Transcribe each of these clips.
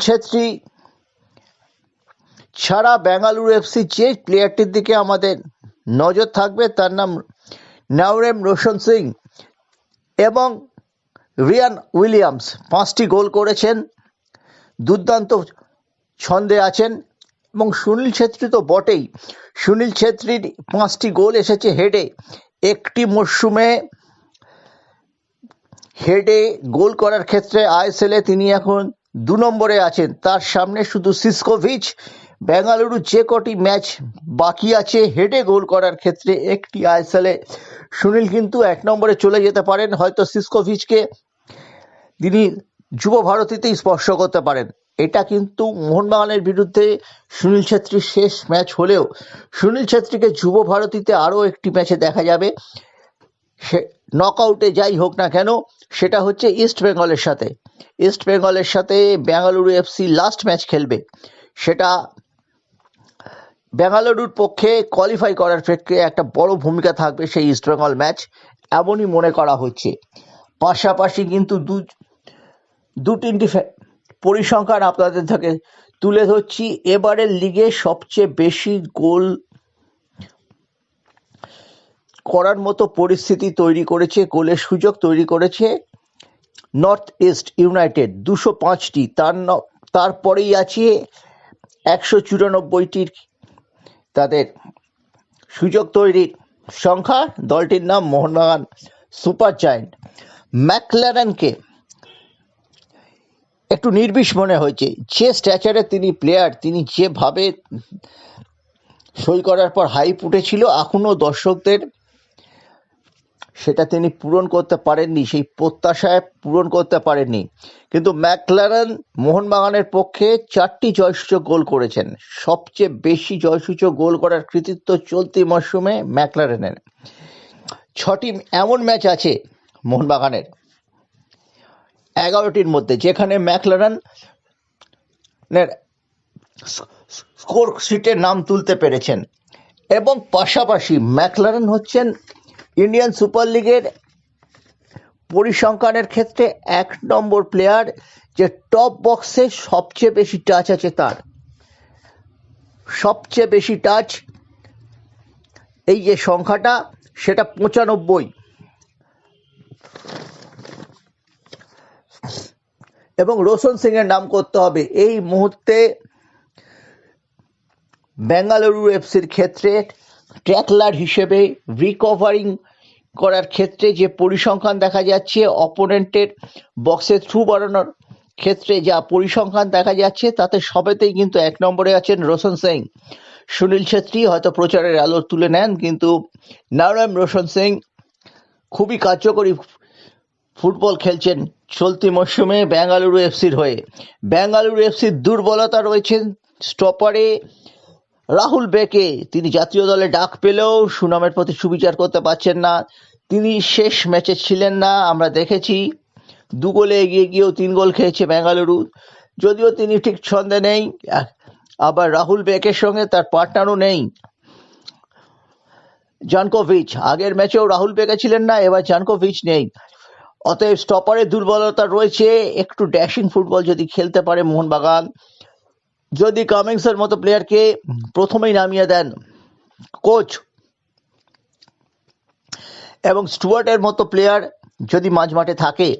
ছেত্রী ছাড়া বেঙ্গালুরু এফসি যে প্লেয়ারটির দিকে আমাদের নজর থাকবে। তার নাম নাওরেম রোশন সিং এবং রিয়ান উইলিয়ামস। পাঁচটি গোল করেছেন, দুর্দান্ত ছন্দে আছেন এবং সুনীল ছেত্রী তো বটেই। সুনীল ছেত্রীর পাঁচটি গোল এসেছে হেডে। একটি মরশুমে হেডে গোল করার ক্ষেত্রে আইএসএলে তিনি এখন দু নম্বরে আছেন। তার সামনে শুধু সিসকোভিচ, বেঙ্গালুরু যে কটি ম্যাচ বাকি আছে, হেডে গোল করার ক্ষেত্রে একটি আইএসএলে। সুনীল কিন্তু এক নম্বরে চলে যেতে পারেন, হয়তো সিসকোভিচকে তিনি যুব ভারতীতেই স্পর্শ করতে পারেন। এটা কিন্তু মোহনবাগানের বিরুদ্ধে সুনীল ছেত্রীর শেষ ম্যাচ হলেও। সুনীল ছেত্রীকে যুব ভারতীতে আরও একটি ম্যাচে দেখা যাবে। সে নকআউটে যাই হোক না কেন, সেটা হচ্ছে ইস্ট বেঙ্গলের সাথে। ইস্ট বেঙ্গলের সাথে বেঙ্গালুরু এফসি লাস্ট ম্যাচ খেলবে। সেটা বেঙ্গালুরুর পক্ষে কোয়ালিফাই করার ক্ষেত্রে একটা বড় ভূমিকা থাকবে সেই ইস্ট বেঙ্গল ম্যাচ এমনই মনে করা হচ্ছে। পাশাপাশি কিন্তু দু দু তিনটি পরিসংখ্যান আপনাদের থেকে তুলে ধরছি। এবারের লিগে সবচেয়ে বেশি গোল করার মতো পরিস্থিতি তৈরি করেছে গোলের সুযোগ তৈরি করেছে নর্থ ইস্ট ইউনাইটেড দুশো পাঁচটি। তার তারপরেই আছে একশো চুরানব্বইটির তাদের সুযোগ তৈরির সংখ্যা। দলটির নাম মোহনবাগান সুপার জায়েন্ট। ম্যাকলারেনকে একটু নির্বিষ মনে হয়েছে। যে স্ট্যাচারে তিনি প্লেয়ার তিনি যেভাবে সই করার পর হাইপ উঠেছিল এখনও দর্শকদের সেটা তিনি পূরণ করতে পারেননি, সেই প্রত্যাশায় পূরণ করতে পারেননি। কিন্তু ম্যাকলারেন মোহনবাগানের পক্ষে চারটি জয়সূচক গোল করেছেন। সবচেয়ে বেশি জয়সূচক গোল করার কৃতিত্ব চলতি মরশুমে ম্যাকলারেনের। ছটি এমন ম্যাচ আছে মোহনবাগানের এগারোটির মধ্যে, যেখানে ম্যাকলারেন স্কোর শিটের নাম তুলতে পেরেছেন। এবং পাশাপাশি ম্যাকলারেন হচ্ছেন ইন্ডিয়ান সুপার লিগের পরিসংখ্যানের ক্ষেত্রে এক নম্বর প্লেয়ার যে টপ বক্সে সবচেয়ে বেশি টাচ আছে তার। সবচেয়ে বেশি টাচ এই যে সংখ্যাটা, সেটা পঁচানব্বই। এবং রোশন সিং এর নাম করতে হবে। এই মুহূর্তে বেঙ্গালুরু এফসির ক্ষেত্রে ট্র্যাকলার হিসেবে রিকভারিং করার ক্ষেত্রে যে পরিসংখ্যান দেখা যাচ্ছে, অপোনেন্টের বক্সে থ্রু বাড়ানোর ক্ষেত্রে যা পরিসংখ্যান দেখা যাচ্ছে, তাতে সবেতেই কিন্তু এক নম্বরে আছেন রোশন সিং। সুনীল ছেত্রী হয়তো প্রচারের আলো তুলে নেন, কিন্তু নারায়ণ রোশন সিং খুবই কার্যকরী ফুটবল খেলছেন চলতি মরশুমে বেঙ্গালুরু এফসির হয়ে। বেঙ্গালুরু এফসির দুর্বলতা রয়েছেন, স্টপারে রাহুল বেকে তিনি জাতীয় দলে ডাক পেলেও সুনামের প্রতি সুবিচার করতে পারছেন না। তিনি শেষ ম্যাচে ছিলেন না, আমরা দেখেছি। দু গোলে এগিয়ে গিয়েও তিন গোল খেয়েছে বেঙ্গালুরু। যদিও তিনি ঠিক ছন্দে নেই, আবার রাহুল বেকের সঙ্গে তার পার্টনারও নেই। জানকোভিচ, আগের ম্যাচেও রাহুল বেকে ছিলেন না, এবার জানকোভিচ নেই। অতএব স্টপারের দুর্বলতা রয়েছে, একটু ড্যাশিং ফুটবল যদি খেলতে পারে মোহনবাগান। যদি কামিংসের মতো প্লেয়ারকে প্রথমেই নামিয়ে দেন কোচ এবং স্টুয়ার্টের মতো প্লেয়ার যদি মাঝ মাঠে থাকে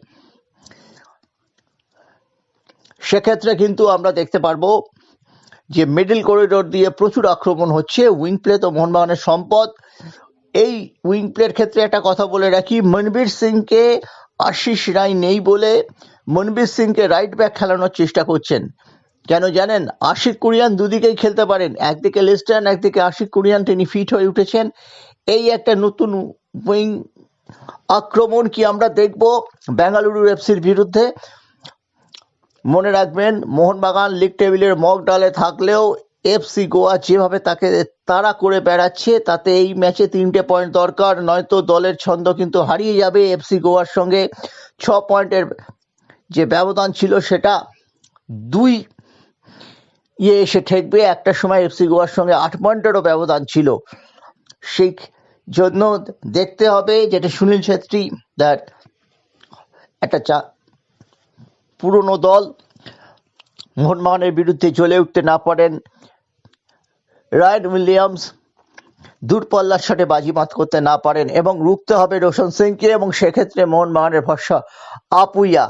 সেক্ষেত্রে কিন্তু আমরা দেখতে পারব যে মিডল করিডোর দিয়ে প্রচুর আক্রমণ হচ্ছে। উইং প্লে তো মোহনবাগানের সম্পদ। এই উইং প্লের ক্ষেত্রে একটা কথা বলে রাখি মনবীর সিংকে আশিস রায় নেই বলে মনবীর সিংকে রাইট ব্যাক খেলানোর চেষ্টা করছেন। কেন জানেন? আশিক কুরিয়ান দুদিকেই খেলতে পারেন। একদিকে লেস্টার্ন একদিকে আশিক কুরিয়ান। তিনি ফিট হয়ে উঠেছেন। এই একটা নতুন উইং আক্রমণ কি আমরা দেখব বেঙ্গালুরু এফসির বিরুদ্ধে? মনে রাখবেন, মোহনবাগান লিগ টেবিলের মগ ডালে থাকলেও এফসি গোয়া যেভাবে তাকে তাড়া করে বেড়াচ্ছে, তাতে এই ম্যাচে তিনটে পয়েন্ট দরকার। নয়তো দলের ছন্দ কিন্তু হারিয়ে যাবে এফসি গোয়ার সঙ্গে। ছ পয়েন্টের যে ব্যবধান ছিল সেটা দুই ইয়ে এসে ঠেকবে। একটা সময় এফসি গোয়ার সঙ্গে আট পয়েন্টেরও ব্যবধান ছিল। সেই জন্য দেখতে হবে যেটা সুনীল ছেত্রী দ্যাট একটা চা, পুরনো দল মোহনবাগানের বিরুদ্ধে জ্বলে উঠতে না পারেন। রায়ন উইলিয়ামস দূরপাল্লার শটে বাজিমাত করতে না পারেন এবং রুখতে হবে রোশন সিংকে এবং সেক্ষেত্রে মোহনবাগানের ভরসা আপুইয়া।